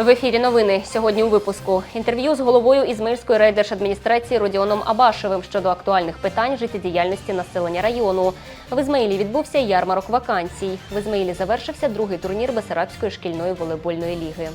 В ефірі новини сьогодні у випуску інтерв'ю з головою Ізмирської райдержадміністрації Родіоном Абашевим щодо актуальних питань життєдіяльності населення району. В Ізмаїлі відбувся ярмарок вакансій. В Ізмаїлі завершився другий турнір Бесарабської шкільної волейбольної ліги.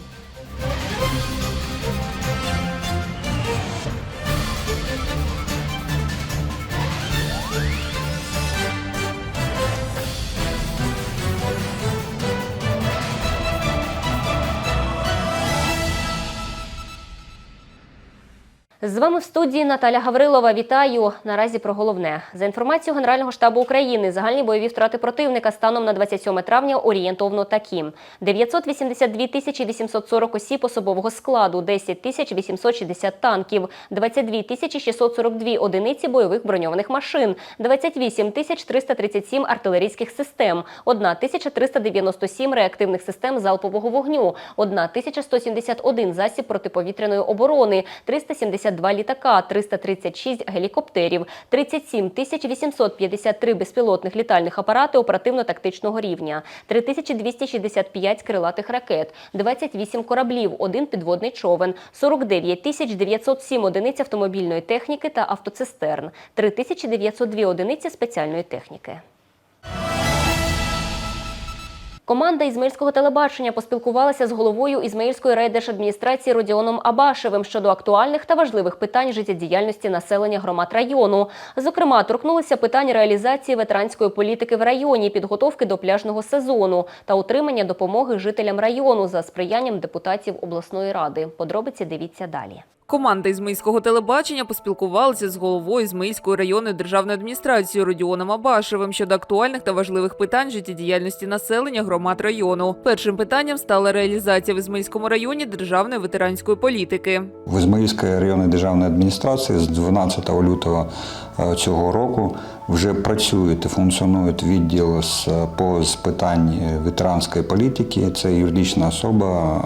З вами в студії Наталя Гаврилова. Вітаю. Наразі про головне. За інформацією Генерального штабу України, загальні бойові втрати противника станом на 27 травня орієнтовно такі: 982 тисячі 840 осіб особового складу, 10 тисяч 860 танків, 22 тисячі 642 одиниці бойових броньованих машин, 28 тисяч 337 артилерійських систем, 1 тисяча 397 реактивних систем залпового вогню, 1 тисяча 171 засіб протиповітряної оборони, 372 літака, 336 гелікоптерів, 37 тисяч 853 безпілотних літальних апарати оперативно-тактичного рівня, 3265 крилатих ракет, 28 кораблів, один підводний човен, 49 тисяч 907 одиниць автомобільної техніки та автоцистерн, 3902 одиниці спеціальної техніки. Команда Ізмаїльського телебачення поспілкувалася з головою Ізмаїльської райдержадміністрації Родіоном Абашевим щодо актуальних та важливих питань життєдіяльності населення громад району. Зокрема, торкнулися питань реалізації ветеранської політики в районі, підготовки до пляжного сезону та отримання допомоги жителям району за сприянням депутатів обласної ради. Подробиці дивіться далі. Команда Ізмаїльського телебачення поспілкувалася з головою Ізмаїльської районної державної адміністрації Родіоном Абашевим щодо актуальних та важливих питань життєдіяльності населення громад району. Першим питанням стала реалізація в Ізмаїльському районі державної ветеранської політики. В Ізмаїльській районній державній адміністрації з 12 лютого е, цього року вже працюють і функціонують відділ з, по з питань ветеранської політики. Це юридична особа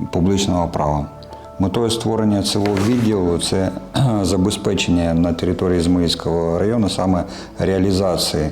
е, публічного права. Метою створення цього відділу це забезпечення на території Змиївського району саме реалізації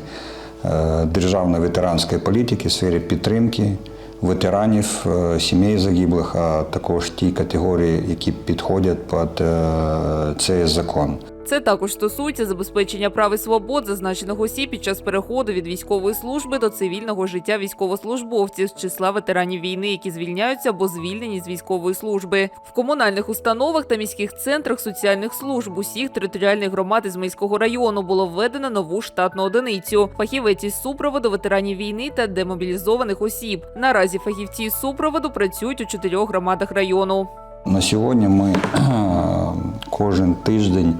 е, державної ветеранської політики в сфері підтримки ветеранів, е, сімей загиблих, а також ті категорії, які підходять під е, цей закон. Це також стосується забезпечення прав і свобод зазначених осіб під час переходу від військової служби до цивільного життя військовослужбовців з числа ветеранів війни, які звільняються або звільнені з військової служби. В комунальних установах та міських центрах соціальних служб усіх територіальних громад Ізмаїльського району було введено нову штатну одиницю. Фахівець із супроводу ветеранів війни та демобілізованих осіб. Наразі фахівці із супроводу працюють у чотирьох громадах району. На сьогодні ми кожен тиждень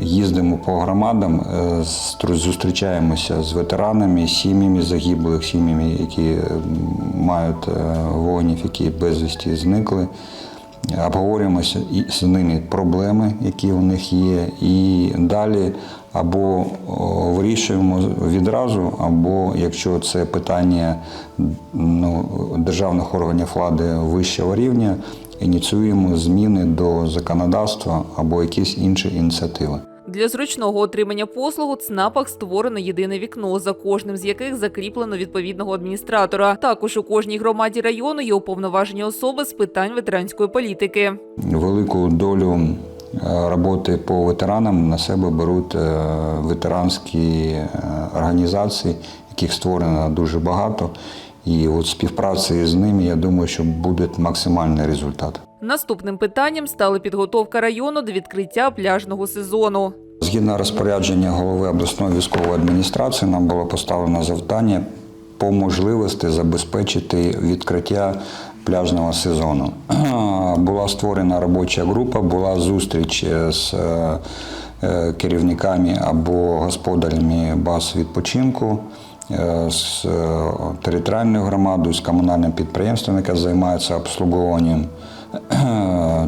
їздимо по громадам, е, зустрі- зустрічаємося з ветеранами, сім'ями загиблих, сім'ями, які е, мають е, воїнів, які безвісті зникли. Обговорюємося з ними проблеми, які у них є, і далі або вирішуємо відразу, або якщо це питання ну, державних органів влади вищого рівня, ініціюємо зміни до законодавства або якісь інші ініціативи. Для зручного отримання послуг у ЦНАПах створено єдине вікно, за кожним з яких закріплено відповідного адміністратора. Також у кожній громаді району є уповноважені особи з питань ветеранської політики. Велику долю е, роботи по ветеранам на себе беруть е, ветеранські е, організації, яких створено дуже багато. І от співпраці з ними, я думаю, що буде максимальний результат. Наступним питанням стала підготовка району до відкриття пляжного сезону. Згідно розпорядження голови обласної військової адміністрації, нам було поставлено завдання по можливості забезпечити відкриття пляжного сезону. Була створена робоча група, була зустріч з е, е, керівниками або господарями баз відпочинку. Е, З е, територіальною громадою, з комунальним підприємством, яке займається обслуговуванням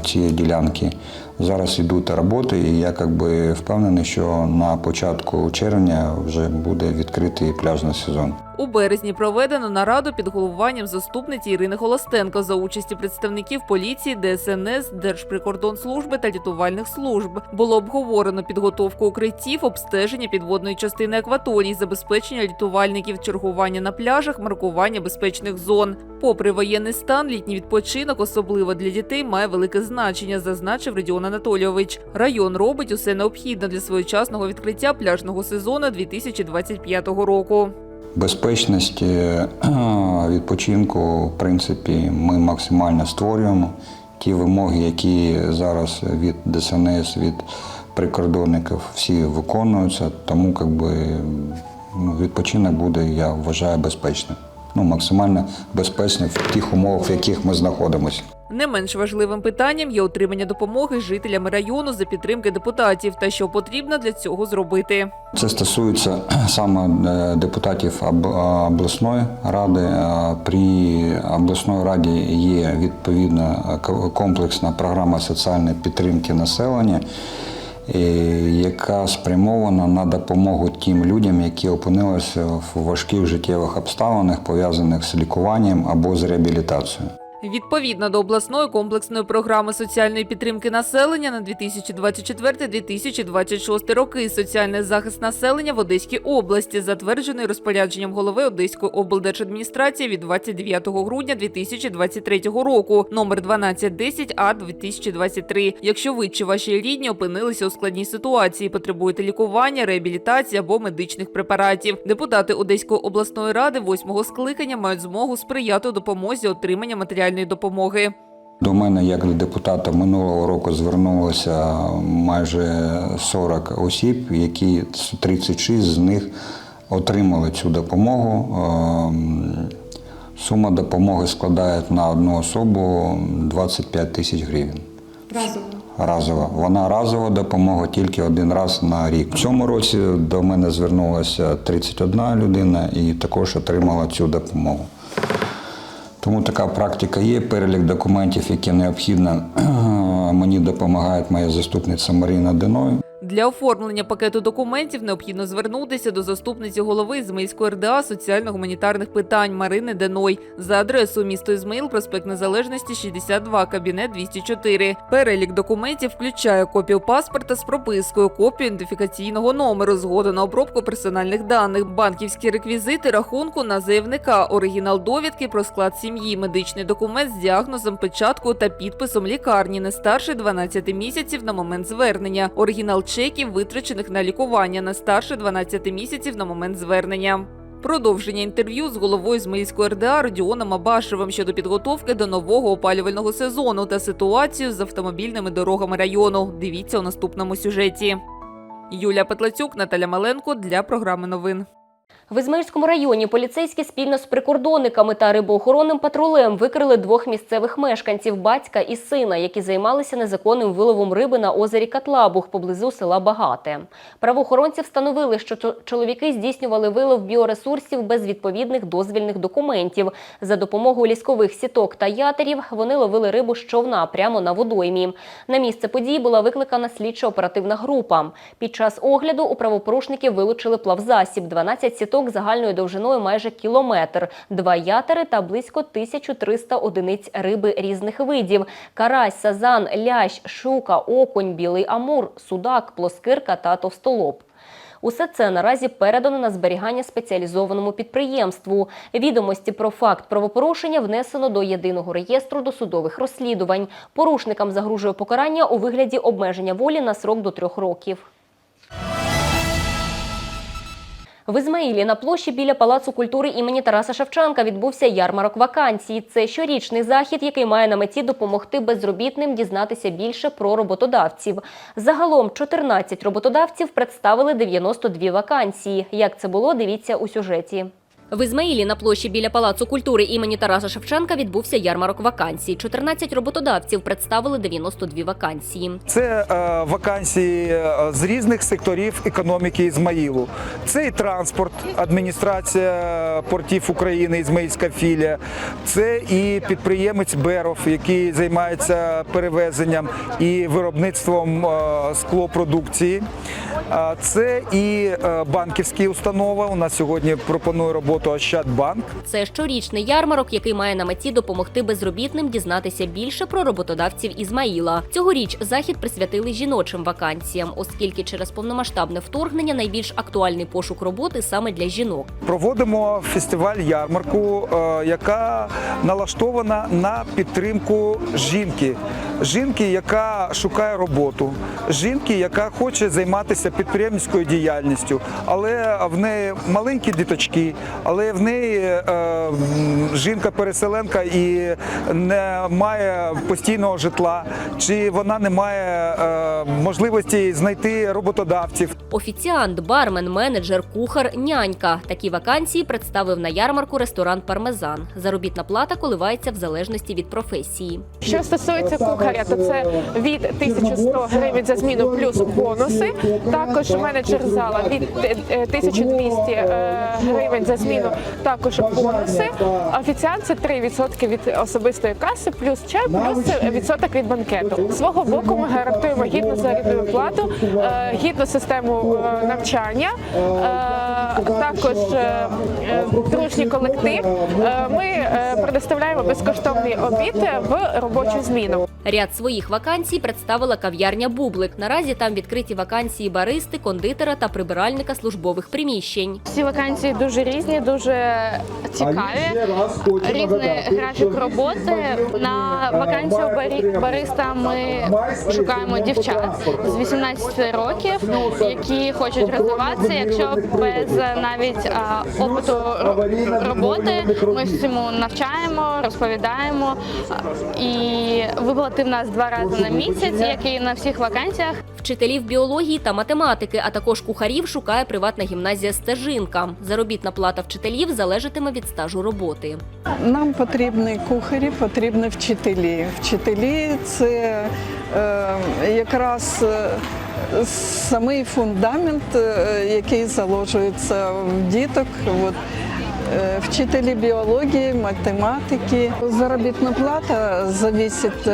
цієї ділянки. Зараз йдуть роботи, і я как би, впевнений, що на початку червня вже буде відкритий пляжний сезон. У березні проведено нараду під головуванням заступниці Ірини Холостенко за участі представників поліції, ДСНС, Держприкордонслужби та рятувальних служб. Було обговорено підготовку укриттів, обстеження підводної частини акваторії, забезпечення рятувальників, чергування на пляжах, маркування безпечних зон. Попри воєнний стан, літній відпочинок, особливо для дітей, має велике значення, зазначив Радіон Анатолійович. Район робить усе необхідне для своєчасного відкриття пляжного сезону 2025 року. Безпечність е, відпочинку, в принципі, ми максимально створюємо. Ті вимоги, які зараз від ДСНС, від прикордонників, всі виконуються. Тому как би, ну, відпочинок буде, я вважаю, безпечним. Ну, максимально безпечним в тих умовах, в яких ми знаходимося. Не менш важливим питанням є отримання допомоги жителям району за підтримки депутатів та що потрібно для цього зробити. Це стосується саме е, депутатів обласної ради. Е, При обласної раді є відповідна е, комплексна програма соціальної підтримки населення, е, яка спрямована на допомогу тим людям, які опинилися в важких життєвих обставинах, пов'язаних з лікуванням або з реабілітацією. Відповідно до обласної комплексної програми соціальної підтримки населення на 2024-2026 роки соціальний захист населення в Одеській області, затверджений розпорядженням голови Одеської облдержадміністрації від 29 грудня 2023 року, номер 1210 А 2023. Якщо ви чи ваші рідні опинилися у складній ситуації, потребуєте лікування, реабілітації або медичних препаратів. Депутати Одеської обласної ради восьмого скликання мають змогу сприяти допомозі отримання матеріальної допомоги. До мене, як до депутата, минулого року звернулося майже 40 осіб, які 36 з них отримали цю допомогу. Ем, Сума допомоги складає на одну особу 25 тисяч гривень. Разово. Разова. Вона разова допомога тільки один раз на рік. В цьому році до мене звернулася 31 людина і також отримала цю допомогу. Тому така практика є. Перелік документів, які необхідно, мені допомагає моя заступниця Маріна Деной. Для оформлення пакету документів необхідно звернутися до заступниці голови Ізмаїльської РДА соціально-гуманітарних питань Марини Деной за адресою місто Ізмаїл, проспект Незалежності 62, кабінет 204. Перелік документів включає копію паспорта з пропискою, копію ідентифікаційного номеру, згоду на обробку персональних даних, банківські реквізити рахунку на заявника, оригінал довідки про склад сім'ї, медичний документ з діагнозом, печаткою та підписом лікарні не старше 12 місяців на момент звернення, оригінал чеків, витрачених на лікування на старше 12 місяців на момент звернення. Продовження інтерв'ю з головою Змельської РДА Родіоном Абашевим щодо підготовки до нового опалювального сезону та ситуацію з автомобільними дорогами району. Дивіться у наступному сюжеті. Юлія Петлацюк, Наталя Маленко для програми новин. В Ізмаїльському районі поліцейські спільно з прикордонниками та рибоохоронним патрулем викрили двох місцевих мешканців батька і сина, які займалися незаконним виловом риби на озері Катлабух поблизу села Багате. Правоохоронці встановили, що чоловіки здійснювали вилов біоресурсів без відповідних дозвільних документів. За допомогою ліскових сіток та ятерів вони ловили рибу з човна прямо на водоймі. На місце події була викликана слідчо-оперативна група. Під час огляду у правопорушників вилучили плавзасіб, 12 сіток загальною довжиною майже кілометр, два ятери та близько 1300 одиниць риби різних видів: карась, сазан, лящ, щука, окунь, білий амур, судак, плоскирка та товстолоб. Усе це наразі передано на зберігання спеціалізованому підприємству. Відомості про факт правопорушення внесено до єдиного реєстру досудових розслідувань. Порушникам загрожує покарання у вигляді обмеження волі на срок до трьох років. В Ізмаїлі на площі біля Палацу культури імені Тараса Шевченка відбувся ярмарок вакансій. Це щорічний захід, який має на меті допомогти безробітним дізнатися більше про роботодавців. Загалом 14 роботодавців представили 92 вакансії. Як це було, дивіться у сюжеті. В Ізмаїлі на площі біля Палацу культури імені Тараса Шевченка відбувся ярмарок вакансій. 14 роботодавців представили 92 вакансії. Це е, вакансії е, з різних секторів економіки Ізмаїлу. Це і транспорт, адміністрація портів України, Ізмаїльська філія. Це і підприємець Беров, який займається перевезенням і виробництвом е, склопродукції. Це і е, банківські установи. У нас сьогодні пропонує роботу Ощадбанк. Це щорічний ярмарок, який має на меті допомогти безробітним дізнатися більше про роботодавців Ізмаїла. Цьогоріч захід присвятили жіночим вакансіям, оскільки через повномасштабне вторгнення найбільш актуальний пошук роботи саме для жінок. Проводимо фестиваль ярмарку, е, яка налаштована на підтримку жінки. Жінки, яка шукає роботу, жінки, яка хоче займатися підприємницькою діяльністю, але в неї маленькі діточки, але в неї е, жінка-переселенка і не має постійного житла, чи вона не має е, можливості знайти роботодавців. Офіціант, бармен, менеджер, кухар, нянька. Такі вакансії представив на ярмарку ресторан Пармезан. Заробітна плата коливається в залежності від професії. Що стосується кухаря, то це від 1100 гривень за зміну плюс бонуси. Також менеджер зала від е, 1200 е, гривень за зміну, також бонуси. Офіціант це 3% від особистої каси, плюс чай, плюс відсоток від банкету. Свого боку ми гарантуємо гідну заробітну плату, е, гідну систему е, навчання, е, також е, е, дружній колектив. Е, Ми предоставляємо безкоштовний обід в робочу зміну. Ряд своїх вакансій представила кав'ярня Бублик. Наразі там відкриті вакансії баристи, кондитера та прибиральника службових приміщень. Всі вакансії дуже різні, дуже цікаві. Різний графік роботи. На вакансію бариста ми шукаємо дівчат з 18 років, які хочуть розвиватися. Якщо без навіть а, опиту роботи, ми всьому навчаємо, розповідаємо. І виплати в нас два рази на місяць, як і на всіх вакансіях. Вчителів біології та математики, а також кухарів шукає приватна гімназія Стежинка. Заробітна плата вчителів залежатиме від стажу роботи. Нам потрібні кухарі, потрібні вчителі. Вчителі це е, якраз е, самий фундамент, е, який заложується в діток. От, Вчителі біології, математики. Заробітна плата залежить е,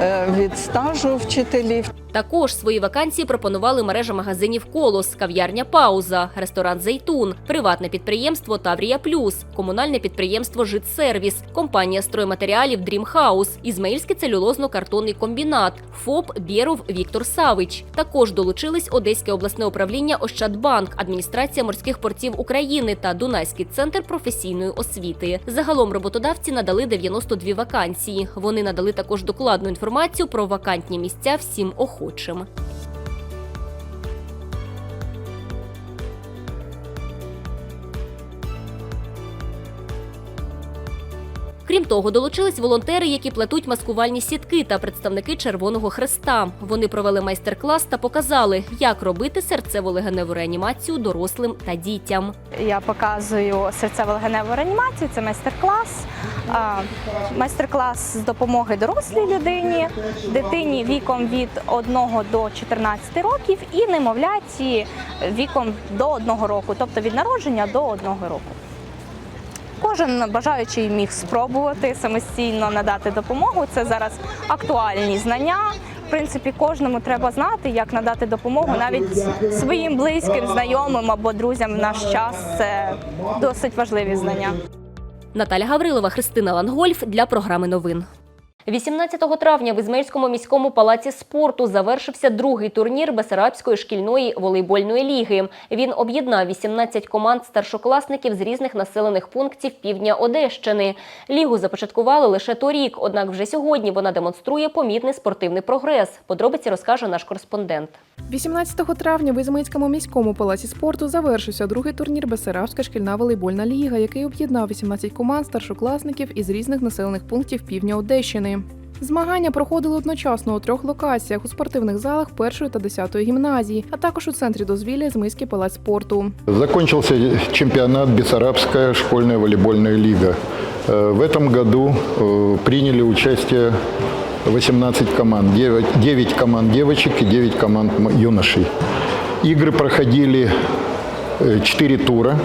е, від стажу вчителів. Також свої вакансії пропонували мережа магазинів Колос, кав'ярня Пауза, ресторан Зейтун, приватне підприємство Таврія Плюс, комунальне підприємство Житсервіс, компанія стройматеріалів Дрімхаус, Ізмаїльський целюлозно-картонний комбінат, ФОП Бєров Віктор Савич. Також долучились Одеське обласне управління Ощадбанк, адміністрація морських портів України та Дунайський центр професійної освіти. Загалом роботодавці надали 92 вакансії. Вони надали також докладну інформацію про вакантні місця всім охочим. Крім того, долучились волонтери, які плетуть маскувальні сітки та представники Червоного Хреста. Вони провели майстер-клас та показали, як робити серцево-легеневу реанімацію дорослим та дітям. Я показую серцево-легеневу реанімацію. Це майстер-клас. Майстер-клас з допомоги дорослій людині, дитині віком від 1 до 14 років і немовляті віком до 1 року, тобто від народження до 1 року. Кожен бажаючий міг спробувати самостійно надати допомогу. Це зараз актуальні знання. В принципі, кожному треба знати, як надати допомогу навіть своїм близьким, знайомим або друзям в наш час. Це досить важливі знання. Наталя Гаврилова, Христина Лангольф для програми новин. 18 травня в Ізмаїльському міському палаці спорту завершився другий турнір Бесарабської шкільної волейбольної ліги. Він об'єднав 18 команд старшокласників з різних населених пунктів півдня Одещини. Лігу започаткували лише торік, однак вже сьогодні вона демонструє помітний спортивний прогрес. Подробиці розкаже наш кореспондент. 18 травня в Ізмаїльському міському палаці спорту завершився другий турнір Бесарабська шкільна волейбольна ліга, який об'єднав 18 команд старшокласників із різних населених пунктів півдня Одещини. Змагання проходили одночасно у трьох локаціях у спортивних залах першої та десятої гімназії, а також у центрі дозвілля Ізмийський палац спорту. Закончился чемпионат Бессарабская школьная волейбольная лига. Э, В этом году э, приняли участие 18 команд, 9, 9 команд девочек и 9 команд м- юношей. Игры проходили 4 тура.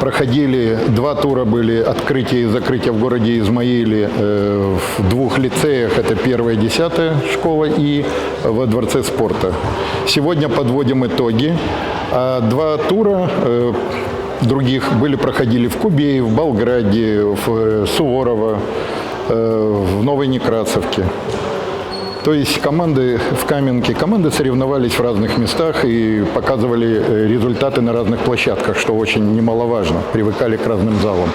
Проходили два тура были открытие и закрытие в городе Измаиле э, в двух лицеях. Это первая и десятая школа и во Дворце спорта. Сегодня подводим итоги. А два тура э, других были проходили в Кубее, в Болграде, в э, Суворово, э, в Новой Некрасовке. То есть команды в Каменке, команды соревновались в разных местах и показывали э, результаты на разных площадках, что очень немаловажно, привыкали к разным залам.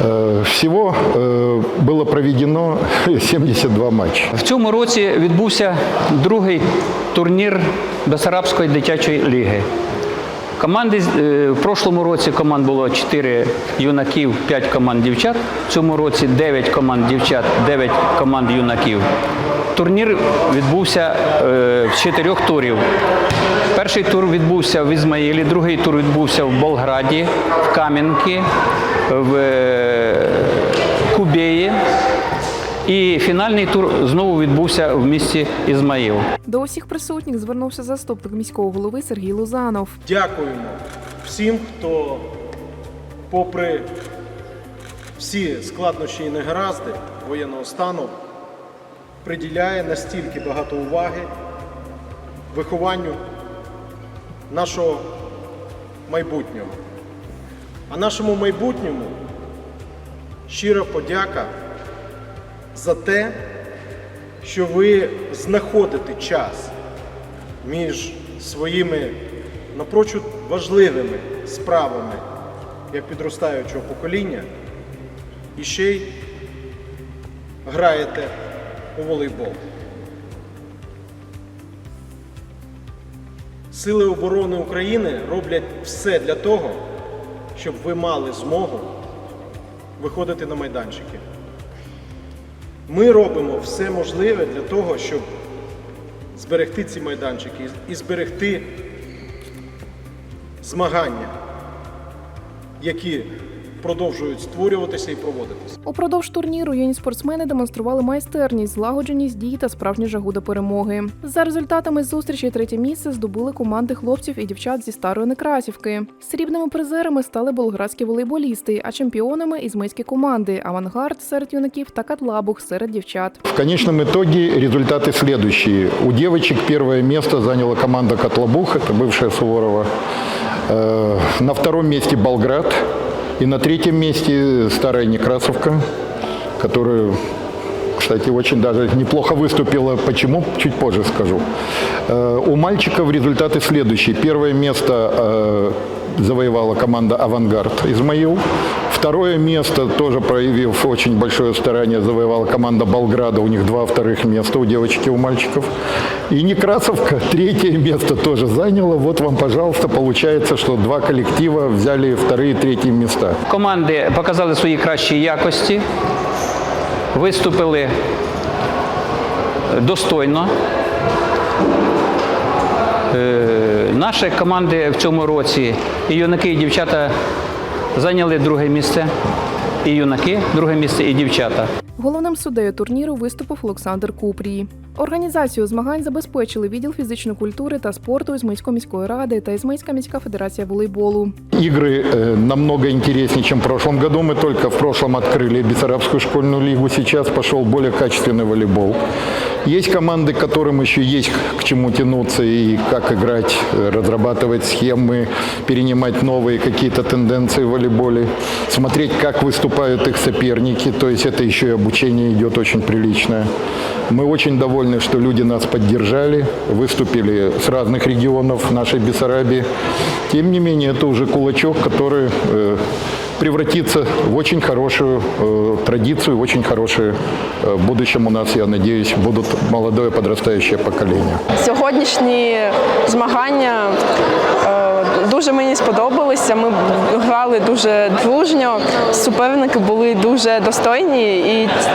Э, Всего э, было проведено 72 матча. В цьому році відбувся другий турнір Бесарабської дитячої ліги. Команди е, в прошлому році команд було 4 юнаків, 5 команд дівчат. В цьому році 9 команд дівчат, 9 команд юнаків. Турнір відбувся е, в чотирьох турів. Перший тур відбувся в Ізмаїлі, другий тур відбувся в Болграді, в Кам'янки, в е. І фінальний тур знову відбувся в місті Ізмаїл. До усіх присутніх звернувся заступник міського голови Сергій Лузанов. Дякуємо всім, хто, попри всі складнощі і негаразди воєнного стану, приділяє настільки багато уваги вихованню нашого майбутнього. А нашому майбутньому щира подяка за те, що ви знаходите час між своїми напрочуд важливими справами як підростаючого покоління і ще й граєте у волейбол. Сили оборони України роблять все для того, щоб ви мали змогу виходити на майданчики. Ми робимо все можливе для того, щоб зберегти ці майданчики і зберегти змагання, які продовжують створюватися і проводитися. Упродовж турніру юні спортсмени демонстрували майстерність, злагодженість дій та справжню жагу до перемоги. За результатами зустрічі третє місце здобули команди хлопців і дівчат зі старої Некрасівки. Срібними призерами стали болградські волейболісти, а чемпіонами ізмейські команди Авангард серед юнаків та Катлабух серед дівчат. В конечном итоге результаты следующие. У девочек первое место заняла команда Котлобух, это бывшая Суворова. Э, На втором месте Болград. И на третьем месте Старая Некрасовка, которая, кстати, очень даже неплохо выступила. Почему? Чуть позже скажу. Э, У мальчиков результаты следующие. Первое место э, завоевала команда «Авангард» Измаил. Второе место, тоже проявив очень большое старание, завоевала команда Болграда. У них два вторых места у девочек и у мальчиков. И Некрасовка третье место тоже заняла. Вот вам, пожалуйста, получается, что два коллектива взяли вторые и третьи места. Команди показали свої кращі якості, виступили достойно. Е, Наші команди в цьому році і юнаки, і дівчата Зайняли друге місце. І юнаки, друге місце, і дівчата. Головним суддею турніру виступив Олександр Купрій. Організацію змагань забезпечили відділ фізичної культури та спорту Ізмейської міської ради та Ізмейська міська федерація волейболу. Игры э, намного интереснее, чем в прошлом году. Мы только в прошлом открыли Бессарабскую школьную лигу. Сейчас пошел более качественный волейбол. Есть команды, которым еще есть к чему тянуться и как играть, э, разрабатывать схемы, перенимать новые какие-то тенденции в волейболе, смотреть, как выступают их соперники. То есть это еще и обучение идет очень приличное. Мы очень довольны, что люди нас поддержали, выступили с разных регионов нашей Бессарабии. Тем не менее, это уже кулачок, который э, превратится в очень хорошую э, традицию, в очень хорошее э, в будущем у нас, я надеюсь, будут молодое подрастающее поколение. Сьогоднішні змагання е, дуже мені сподобалося. Ми грали дуже дружньо, суперники були дуже достойні,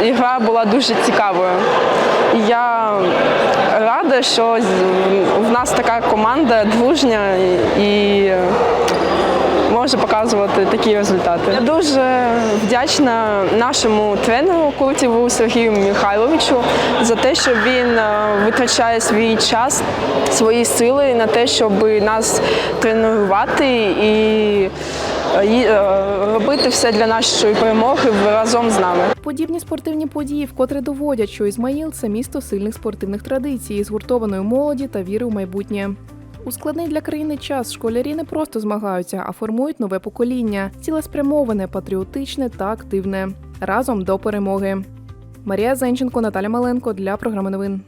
і гра була дуже цікавою. Я рада, що в нас така команда дружня і може показувати такі результати. Я дуже вдячна нашому тренеру Куртєву Сергію Михайловичу за те, що він е, витрачає свій час, свої сили на те, щоб нас тренувати і е, е, робити все для нашої перемоги разом з нами. Подібні спортивні події вкотре доводять, що Ізмаїл це місто сильних спортивних традицій, згуртованої молоді та віри у майбутнє. У складний для країни час школярі не просто змагаються, а формують нове покоління, цілеспрямоване, патріотичне та активне. Разом до перемоги. Марія Зенченко, Наталя Маленко для програми новин.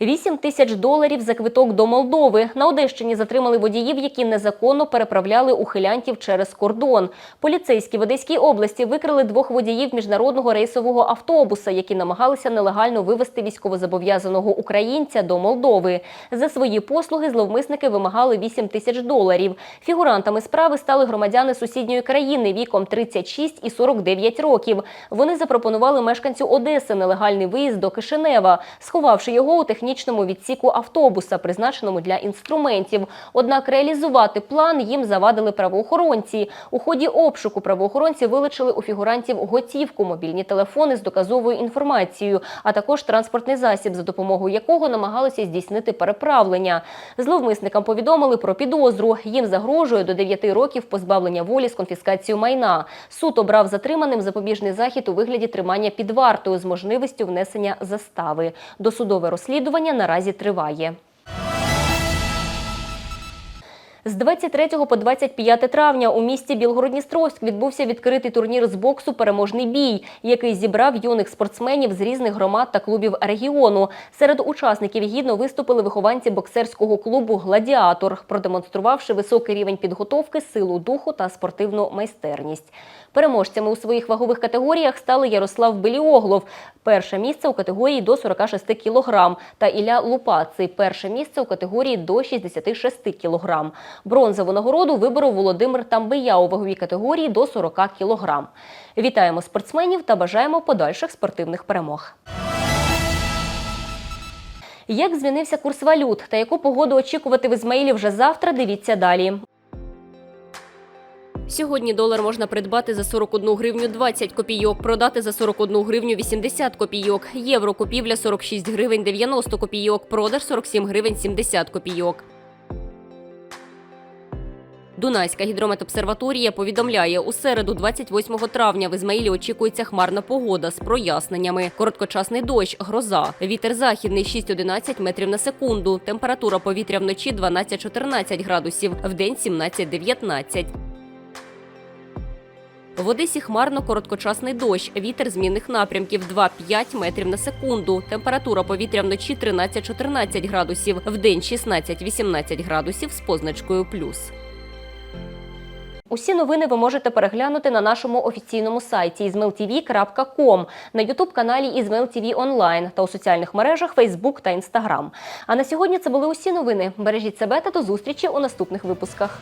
8 тисяч доларів за квиток до Молдови. На Одещині затримали водіїв, які незаконно переправляли ухилянтів через кордон. Поліцейські в Одеській області викрили двох водіїв міжнародного рейсового автобуса, які намагалися нелегально вивезти військовозобов'язаного українця до Молдови. За свої послуги зловмисники вимагали 8 тисяч доларів. Фігурантами справи стали громадяни сусідньої країни віком 36 і 49 років. Вони запропонували мешканцю Одеси нелегальний виїзд до Кишинева, сховавши його у технічному відсіку автобуса, призначеному для інструментів. Однак реалізувати план їм завадили правоохоронці. У ході обшуку правоохоронці вилучили у фігурантів готівку, мобільні телефони з доказовою інформацією, а також транспортний засіб, за допомогою якого намагалися здійснити переправлення. Зловмисникам повідомили про підозру. Їм загрожує до 9 років позбавлення волі з конфіскацією майна. Суд обрав затриманим запобіжний захід у вигляді тримання під вартою з можливістю внесення застави. Досудове розслідування наразі триває. З 23 по 25 травня у місті Білгород-Дністровськ відбувся відкритий турнір з боксу Переможний бій, який зібрав юних спортсменів з різних громад та клубів регіону. Серед учасників гідно виступили вихованці боксерського клубу Гладіатор, продемонструвавши високий рівень підготовки, силу духу та спортивну майстерність. Переможцями у своїх вагових категоріях стали Ярослав Беліоглов, перше місце у категорії до 46 кг, та Ілля Лупаций, перше місце у категорії до 66 кг. Бронзову нагороду виборов Володимир Тамбия у ваговій категорії до 40 кг. Вітаємо спортсменів та бажаємо подальших спортивних перемог. Як змінився курс валют та яку погоду очікувати в Ізмаїлі вже завтра, дивіться далі. Сьогодні долар можна придбати за 41 гривню 20 копійок, продати за 41 гривню 80 копійок. Євро купівля 46 гривень 90 копійок, продаж 47 гривень 70 копійок. Дунайська гідрометобсерваторія повідомляє, у середу, 28 травня, в Ізмаїлі очікується хмарна погода з проясненнями. Короткочасний дощ, гроза. Вітер західний 6-11 метрів на секунду. Температура повітря вночі 12-14 градусів, вдень 17-19. В Одесі хмарно короткочасний дощ. Вітер змінних напрямків 2-5 метрів на секунду. Температура повітря вночі 13-14 градусів, вдень 16-18 градусів з позначкою плюс. Усі новини ви можете переглянути на нашому офіційному сайті izmailtv.com, на ютуб-каналі IzmailTV Онлайн та у соціальних мережах Facebook та Instagram. А на сьогодні це були усі новини. Бережіть себе та до зустрічі у наступних випусках.